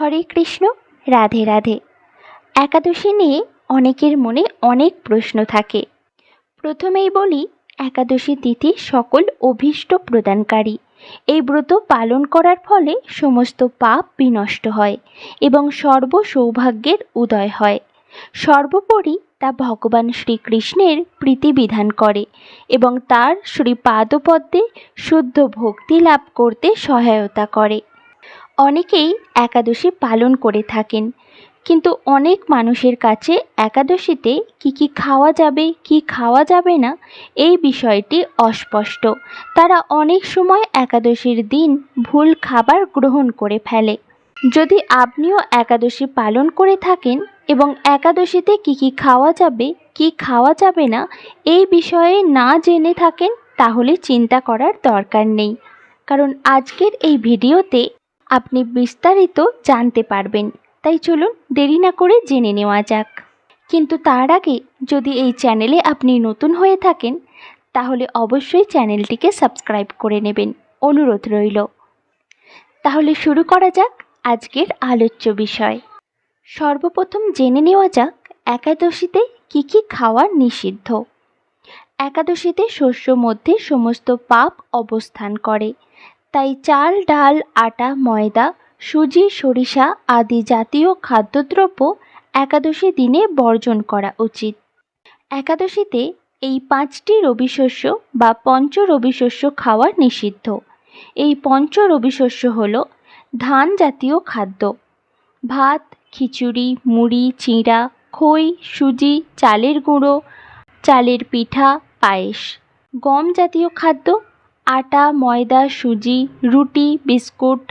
হরে কৃষ্ণ, রাধে রাধে। একাদশী নিয়ে অনেকের মনে অনেক প্রশ্ন থাকে। প্রথমেই বলি, একাদশী তিথি সকল অভীষ্ট প্রদানকারী। এই ব্রত পালন করার ফলে সমস্ত পাপ বিনষ্ট হয় এবং সর্ব সৌভাগ্যের উদয় হয়। সর্বোপরি তা ভগবান শ্রীকৃষ্ণের প্রীতিবিধান করে এবং তার শ্রীপাদপদ্মে শুদ্ধ ভক্তি লাভ করতে সহায়তা করে। অনেকেই একাদশী পালন করে থাকেন। কিন্তু অনেক মানুষের কাছে একাদশীতে কি কি খাওয়া যাবে, কি খাওয়া যাবে না, এই বিষয়টি অস্পষ্ট। তারা অনেক সময় একাদশীর দিন ভুল খাবার গ্রহণ করে ফেলে। যদি আপনিও একাদশী পালন করে থাকেন এবং একাদশীতে কি কি খাওয়া যাবে, কি খাওয়া যাবে না, এই বিষয়ে না জেনে থাকেন, তাহলে চিন্তা করার দরকার নেই। কারণ আজকের এই ভিডিওতে আপনি বিস্তারিত জানতে পারবেন। তাই চলুন দেরি না করে জেনে নেওয়া যাক। কিন্তু তার আগে যদি এই চ্যানেলে আপনি নতুন হয়ে থাকেন, তাহলে অবশ্যই চ্যানেলটিকে সাবস্ক্রাইব করে নেবেন। অনুরোধ রইল। তাহলে শুরু করা যাক আজকের আলোচ্য বিষয়। সর্বপ্রথম জেনে নেওয়া যাক, একাদশীতে কি কি খাওয়া নিষিদ্ধ। একাদশীতে শস্য মধ্যে সমস্ত পাপ অবস্থান করে। তাই চাল, ডাল, আটা, ময়দা, সুজি, সরিষা আদি জাতীয় খাদ্যদ্রব্য একাদশী দিনে বর্জন করা উচিত। একাদশীতে এই পাঁচটি রবিশস্য বা পঞ্চ রবিশস্য খাওয়া নিষিদ্ধ। এই পঞ্চ রবিশস্য হল ধান জাতীয় খাদ্য। ভাত, খিচুড়ি, মুড়ি, চিঁড়া, খই, সুজি, চালের গুঁড়ো, চালের পিঠা, পায়েস। গম জাতীয় খাদ্য আটা, ময়দা, সুজি, রুটি, বিস্কুট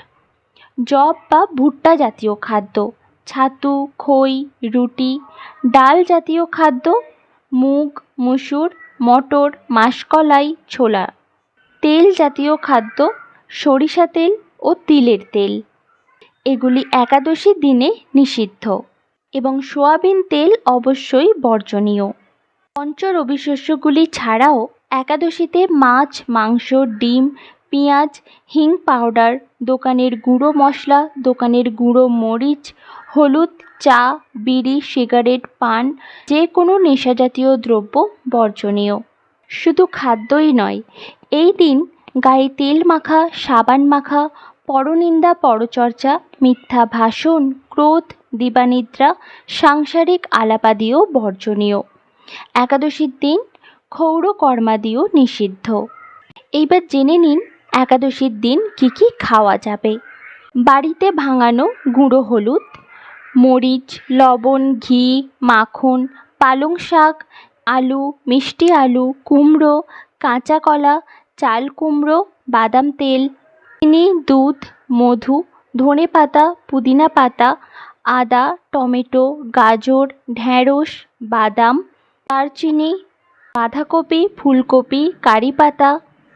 জব বা ভুট্টা জাতীয় খাদ্য, ছাতু, খই, রুটি, ডাল জাতীয় খাদ্য, মুগ, মুসুর, মটর, মাসকলাই, ছোলা। তেল জাতীয় খাদ্য, সরিষা তেল ও তিলের তেল। এগুলি একাদশী দিনে নিষিদ্ধ এবং সোয়াবিন তেল অবশ্যই বর্জনীয়। পঞ্চ রবিশস্যগুলি ছাড়াও একাদশীতে মাছ, মাংস, ডিম, পেঁয়াজ, হিং পাউডার, দোকানের গুঁড়ো মশলা, দোকানের গুঁড়ো মরিচ, হলুদ, চা, বিড়ি, সিগারেট, পান, যে কোনো নেশাজাতীয় দ্রব্য বর্জনীয়। শুধু খাদ্যই নয়, এই দিন গায়ে তেল মাখা, সাবান মাখা, পরনিন্দা পরচর্চা, মিথ্যা ভাষণ, ক্রোধ, দিবানিদ্রা, সাংসারিক আলাপাদিও বর্জনীয়। একাদশীর দিন ক্ষৌরকর্মাদিও নিষিদ্ধ। এইবার জেনে নিন একাদশীর দিন কি কি খাওয়া যাবে। বাড়িতে ভাঙানো গুঁড়ো হলুদ, মরিচ, লবণ, ঘি, মাখন, পালং শাক, আলু, মিষ্টি আলু, কুমড়ো, কাঁচা কলা, চাল কুমড়ো, বাদাম তেল, চিনি, দুধ, মধু, ধনে পাতা, পুদিনা পাতা, আদা, টমেটো, গাজর ঢ্যাঁড়স বাদাম, দারচিনি বাঁধাকপি, ফুলকপি, কারি পাতা,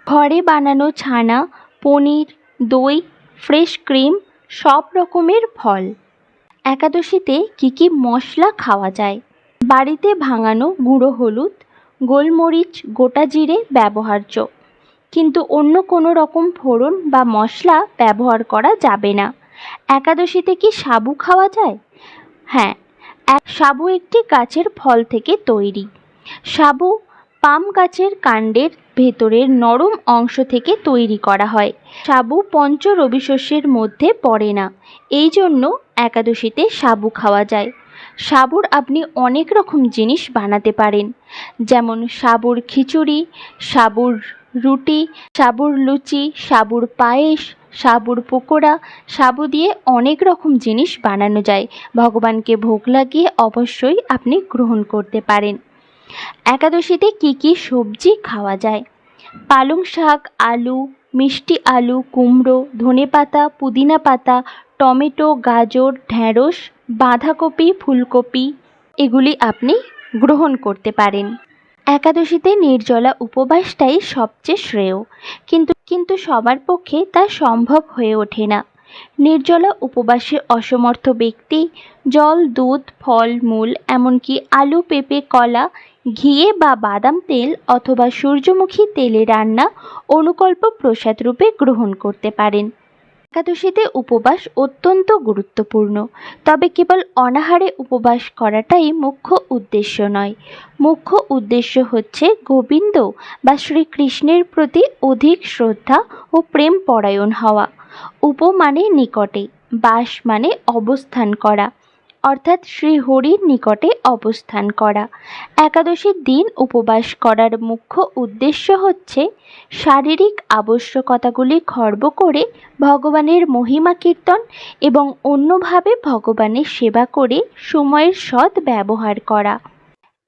ঘরে বানানো ছানা, পনির, দই, ফ্রেশ ক্রিম, সব রকমের ফল। একাদশীতে কি কি মশলা খাওয়া যায়? বাড়িতে ভাঙানো গুঁড়ো হলুদ, গোলমরিচ, গোটা জিরে ব্যবহার্য। কিন্তু অন্য কোনো রকম ফোড়ন বা মশলা ব্যবহার করা যাবে না। একাদশীতে কি সাবু খাওয়া যায়? হ্যাঁ সাবু একটি গাছের ফল থেকে তৈরি। সাবু পাম গাছের কাণ্ডের ভেতরের নরম অংশ থেকে তৈরি করা হয়। সাবু পঞ্চ রবিশস্যের মধ্যে পড়ে না। এই জন্য একাদশীতে সাবু খাওয়া যায়। সাবুর আপনি অনেক রকম জিনিস বানাতে পারেন। যেমন সাবুর খিচুড়ি, সাবুর রুটি, সাবুর লুচি, সাবুর পায়েস, সাবুর পকোড়া, সাবু দিয়ে অনেক রকম জিনিস বানানো যায়। ভগবানকে ভোগ লাগিয়ে অবশ্যই আপনি গ্রহণ করতে পারেন। একাদশীতে কি কি সবজি খাওয়া যায়? পালং শাক, আলু, মিষ্টি আলু, কুমড়ো ধনেপাতা পুদিনা পাতা, টমেটো, গাজর ঢ্যাঁড়স বাঁধাকপি, ফুলকপি, এগুলি আপনি গ্রহণ করতে পারেন। একাদশীতে নির্জলা উপবাসটাই সবচেয়ে শ্রেয়, কিন্তু কিন্তু সবার পক্ষে তা সম্ভব হয়ে ওঠে না। নির্জলা উপবাসে অসমর্থ ব্যক্তি, জল, দুধ, ফল, মূল, এমনকি আলু, পেঁপে, কলা ঘিয়ে বা বাদাম তেল অথবা সূর্যমুখী তেলে রান্না অনুকল্প প্রসাদ রূপে গ্রহণ করতে পারেন। একাদশীতে উপবাস অত্যন্ত গুরুত্বপূর্ণ, তবে কেবল অনাহারে উপবাস করাটাই মুখ্য উদ্দেশ্য নয়। মুখ্য উদ্দেশ্য হচ্ছে গোবিন্দ বা শ্রীকৃষ্ণের প্রতি অধিক শ্রদ্ধা ও প্রেম পরায়ণ হওয়া। উপ মানে নিকটে, বাস মানে অবস্থান করা। অর্থাৎ শ্রী হরির নিকটে অবস্থান করা। একাদশীর দিন উপবাস করার মুখ্য উদ্দেশ্য হচ্ছে শারীরিক আবশ্যকতাগুলি খর্ব করে ভগবানের মহিমা কীর্তন এবং অন্যভাবে ভগবানের সেবা করে সময়ের সৎ ব্যবহার করা।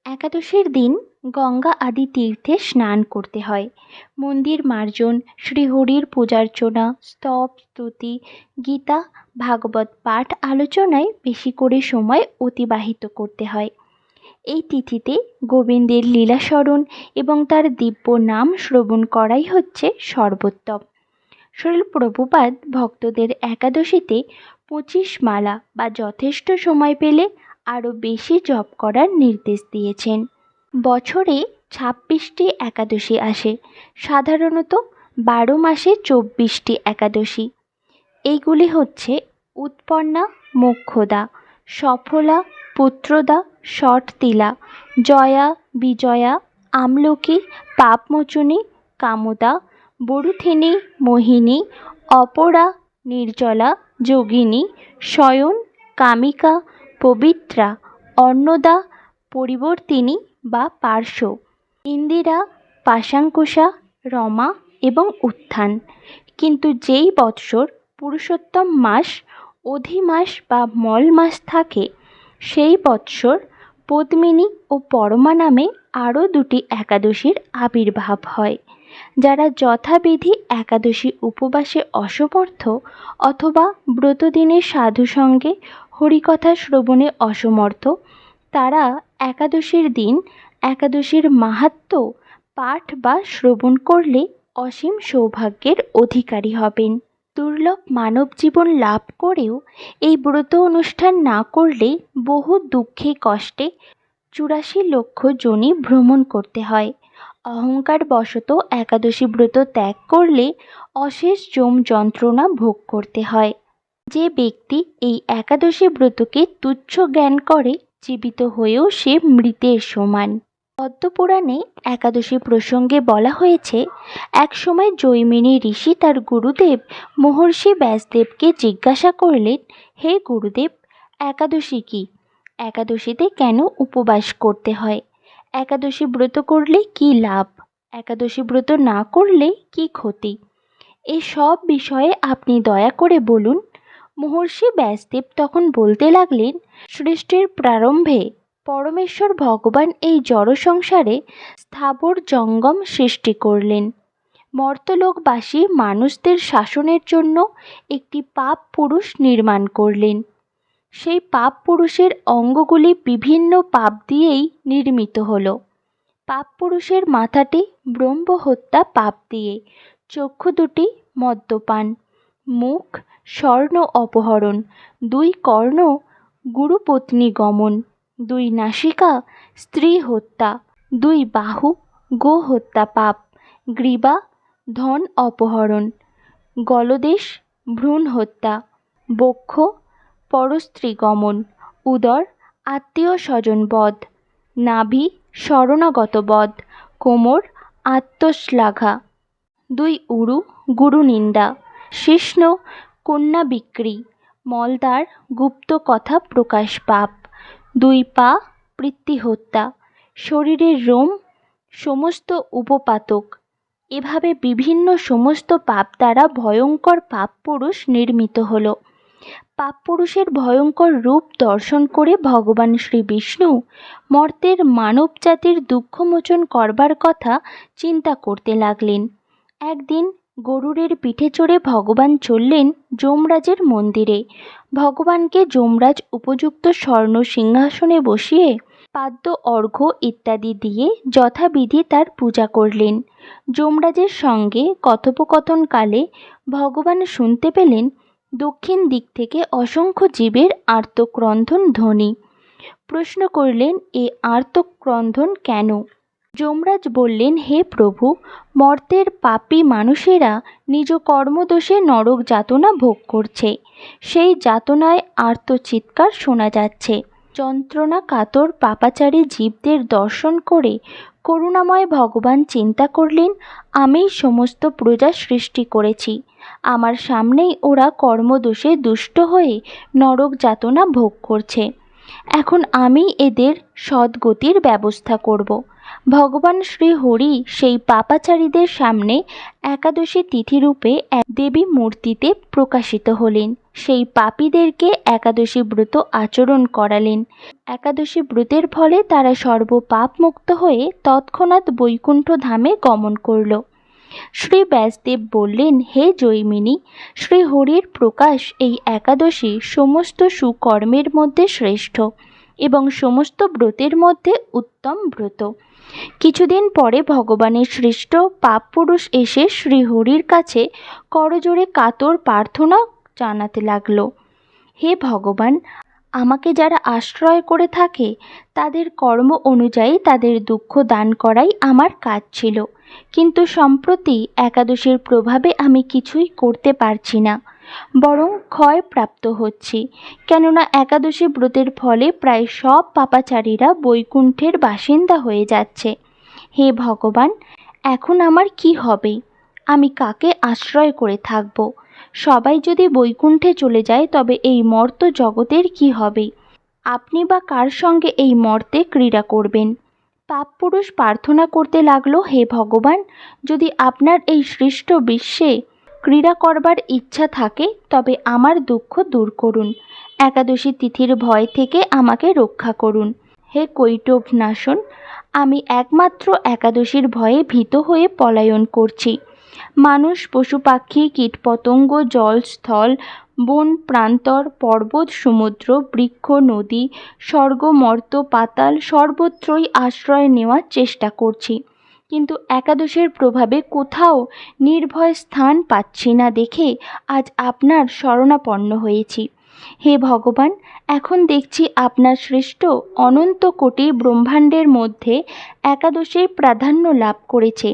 একাদশীর দিন গঙ্গা আদি তীর্থে স্নান করতে হয়। মন্দির মার্জন, শ্রীহরির পূজার্চনা, স্তব, স্তুতি, গীতা, ভাগবত পাঠ আলোচনায় বেশি করে সময় অতিবাহিত করতে হয়। এই তিথিতে গোবিন্দের লীলাস্মরণ এবং তার দিব্য নাম শ্রবণ করাই হচ্ছে সর্বোত্তম। শরীর প্রভুপাদ ভক্তদের একাদশীতে পঁচিশ মালা বা যথেষ্ট সময় পেলে আরও বেশি জপ করার নির্দেশ দিয়েছেন। বছরে ছাব্বিশটি একাদশী আসে, সাধারণত বারো মাসে চব্বিশটি একাদশী। এইগুলি হচ্ছে উৎপন্না, মোক্ষদা, সফলা, পুত্রদা, শটতিলা, জয়া, বিজয়া, আমলকি, পাপমোচনী, কামদা, বরুথিনী, মোহিনী, অপরা, নির্জলা, যোগিনী, শয়ন, কামিকা, পবিত্রা, অন্নদা, পরিবর্তিনী বা পার্শ্ব। ইন্দিরা, পাশাঙ্কুশা, রমা এবং উত্থান। কিন্তু যেই বৎসর পুরুষোত্তম মাস অধিমাস বা মল মাস থাকে, সেই বৎসর পদ্মিনী ও পরমা নামে আরও দুটি একাদশীর আবির্ভাব হয়, যারা যথাবিধি একাদশী উপবাসে অসমর্থ অথবা ব্রতদিনের সাধু সঙ্গে হরিকথা শ্রবণে অসমর্থ, তারা একাদশীর দিন, একাদশীর মাহাত্ম্য পাঠ বা শ্রবণ করলে অসীম সৌভাগ্যের অধিকারী হবেন। দুর্লভ মানব জীবন লাভ করেও এই ব্রত অনুষ্ঠান না করলে বহু দুঃখে কষ্টে চুরাশি লক্ষ জনি ভ্রমণ করতে হয়। অহংকার বশত একাদশী ব্রত ত্যাগ করলে অশেষ জম যন্ত্রণা ভোগ করতে হয়। যে ব্যক্তি এই একাদশী ব্রতকে তুচ্ছ জ্ঞান করে জীবিত হয়েও সে মৃতের সমান। পদ্মপুরাণে একাদশী প্রসঙ্গে বলা হয়েছে, একসময় জৈমিনী ঋষি তার গুরুদেব মহর্ষি ব্যাসদেবকে জিজ্ঞাসা করলেন, হে গুরুদেব, একাদশী কি? একাদশীতে কেন উপবাস করতে হয়? একাদশী ব্রত করলে কি লাভ? একাদশী ব্রত না করলে কি ক্ষতি? এই সব বিষয়ে আপনি দয়া করে বলুন মহর্ষি ব্যাসদেব তখন বলতে লাগলেন, সৃষ্টির প্রারম্ভে পরমেশ্বর ভগবান এই জড় সংসারে স্থাবর জঙ্গম সৃষ্টি করলেন। মর্তলোকবাসী মানুষদের শাসনের জন্য একটি পাপ পুরুষ নির্মাণ করলেন। সেই পাপ পুরুষের অঙ্গগুলি বিভিন্ন পাপ দিয়েই নির্মিত হলো। পাপ পুরুষের মাথাটি ব্রহ্ম হত্যা পাপ দিয়ে, চক্ষু দুটি মদ্যপান। মুখ, স্বর্ণ অপহরণ। দুই কর্ণ, গুরুপত্নী গমন। দুই নাসিকা, স্ত্রী হত্যা। দুই বাহু গো হত্যা পাপ। গ্রীবা, ধন অপহরণ। গলদেশ, ভ্রূণ হত্যা। বক্ষ, পরস্ত্রী গমন। উদর, আত্মীয় স্বজন বধ। নাভি, শরণাগত বধ। কোমর, আত্মশ্লাঘা। দুই উরু গুরু নিন্দা শিষ্ণ, কন্যা বিক্রি মলদার গুপ্ত কথা প্রকাশ পাপ, দুই পা বৃত্তি হত্যা, শরীরের রোম, সমস্ত উপপাতক, এভাবে বিভিন্ন সমস্ত পাপ দ্বারা ভয়ঙ্কর পাপ পুরুষ নির্মিত হলো। পাপ পুরুষের ভয়ঙ্কর রূপ দর্শন করে ভগবান শ্রী বিষ্ণু মর্তের মানব জাতির দুঃখমোচন করবার কথা চিন্তা করতে লাগলেন। একদিন গরুরের পিঠে চড়ে ভগবান চললেন যমরাজের মন্দিরে। ভগবানকে যমরাজ উপযুক্ত স্বর্ণ সিংহাসনে বসিয়ে পাদ্য, অর্ঘ্য ইত্যাদি দিয়ে যথাবিধি তার পূজা করলেন। যমরাজের সঙ্গে কথোপকথনকালে ভগবান শুনতে পেলেন দক্ষিণ দিক থেকে অসংখ্য জীবের আর্তক্রন্ধন ধ্বনি। প্রশ্ন করলেন, এ আর্তক্রন্ধন কেন? যমরাজ বললেন, হে প্রভু, মর্তের পাপী মানুষেরা নিজ কর্মদোষে নরক যাতনা ভোগ করছে। সেই যাতনায় আর্তচিৎকার শোনা যাচ্ছে। যন্ত্রণা কাতর পাপাচারী জীবদের দর্শন করে করুণাময় ভগবান চিন্তা করলেন, আমিই সমস্ত প্রজা সৃষ্টি করেছি। আমার সামনেই ওরা কর্মদোষে দুষ্ট হয়ে নরক যাতনা ভোগ করছে। এখন আমি এদের সদ্গতির ব্যবস্থা করব। ভগবান শ্রী হরি সেই পাপাচারীদের সামনে একাদশী তিথিরূপে এক দেবী মূর্তিতে প্রকাশিত হলেন। সেই পাপীদেরকে একাদশী ব্রত আচরণ করালেন। একাদশী ব্রতের ফলে তারা সর্ব পাপ মুক্ত হয়ে তৎক্ষণাৎ বৈকুণ্ঠ ধামে গমন করল। শ্রী ব্যাসদেব বললেন, হে জৈমিনী, শ্রী হরির প্রকাশ এই একাদশী সমস্ত সুকর্মের মধ্যে শ্রেষ্ঠ এবং সমস্ত ব্রতের মধ্যে উত্তম ব্রত। কিছুদিন পরে ভগবানের সৃষ্ট পাপ পুরুষ এসে শ্রীহরির কাছে করজোড়ে কাতর প্রার্থনা জানাতে লাগল। হে ভগবান আমাকে যারা আশ্রয় করে থাকে, তাদের কর্ম অনুযায়ী তাদের দুঃখ দান করাই আমার কাজ ছিল। কিন্তু সম্প্রতি একাদশীর প্রভাবে আমি কিছুই করতে পারছি না, বরং ক্ষয় প্রাপ্ত হচ্ছি। কেননা একাদশী ব্রতের ফলে প্রায় সব পাপাচারীরা বৈকুণ্ঠের বাসিন্দা হয়ে যাচ্ছে। হে ভগবান, এখন আমার কি হবে? আমি কাকে আশ্রয় করে থাকব? সবাই যদি বৈকুণ্ঠে চলে যায়, তবে এই মর্ত জগতের কি হবে? আপনি বা কার সঙ্গে এই মর্তে ক্রীড়া করবেন? পাপ পুরুষ প্রার্থনা করতে লাগল, হে ভগবান, যদি আপনার এই সৃষ্ট বিশ্বে ক্রীড়া করবার ইচ্ছা থাকে, তবে আমার দুঃখ দূর করুন। একাদশী তিথির ভয় থেকে আমাকে রক্ষা করুন। হে কৈটভ নাশন আমি একমাত্র একাদশীর ভয়ে ভীত হয়ে পলায়ন করছি। মানুষ পশু পাখি কীটপতঙ্গ জল স্থল বন প্রান্তর, পর্বত, সমুদ্র, বৃক্ষ, নদী, স্বর্গ, মর্ত, পাতাল সর্বত্রই আশ্রয় নেওয়ার চেষ্টা করছি। কিন্তু একাদশের প্রভাবে কোথাও নির্ভয় স্থান পাচ্ছি না দেখে আজ আপনার শরণাপন্ন হয়েছি। হে ভগবান, এখন দেখছি আপনার শ্রেষ্ঠ অনন্ত কোটি ব্রহ্মাণ্ডের মধ্যে একাদশীর প্রাধান্য লাভ করেছে।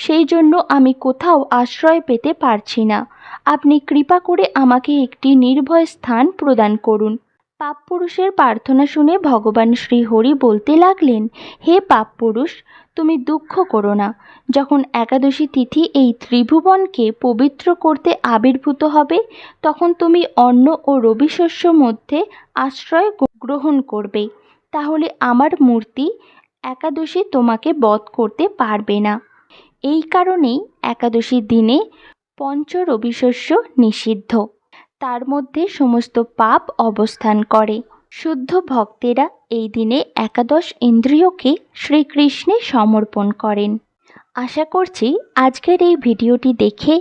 সেই জন্য আমি কোথাও আশ্রয় পেতে পারছি না। আপনি কৃপা করে আমাকে একটি নির্ভয় স্থান প্রদান করুন। পাপ পুরুষের প্রার্থনা শুনে ভগবান শ্রীহরি বলতে লাগলেন, হে পাপ পুরুষ তুমি দুঃখ করো না। যখন একাদশী তিথি এই ত্রিভুবনকে পবিত্র করতে আবির্ভূত হবে, তখন তুমি অন্ন ও রবিশস্য মধ্যে আশ্রয় গ্রহণ করবে। তাহলে আমার মূর্তি একাদশী তোমাকে বধ করতে পারবে না। এই কারণেই একাদশীর দিনে পঞ্চ রবিশস্য নিষিদ্ধ। তার মধ্যে সমস্ত পাপ অবস্থান করে। শুদ্ধ ভক্তেরা এই দিনে একাদশ ইন্দ্রিয়কে শ্রীকৃষ্ণে সমর্পণ করেন। আশা করছি আজকের এই ভিডিওটি দেখে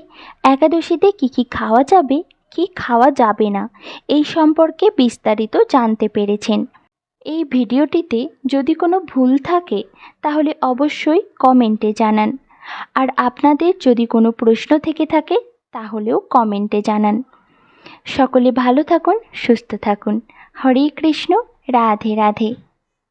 একাদশীতে কী কী খাওয়া যাবে, কি খাওয়া যাবে না, এই সম্পর্কে বিস্তারিত জানতে পেরেছেন। এই ভিডিওটিতে যদি কোনো ভুল থাকে, তাহলে অবশ্যই কমেন্টে জানান। আর আপনাদের যদি কোনো প্রশ্ন থেকে থাকে, তাহলেও কমেন্টে জানান। সকলে ভালো থাকুন, সুস্থ থাকুন। হরে কৃষ্ণ, রাধে রাধে।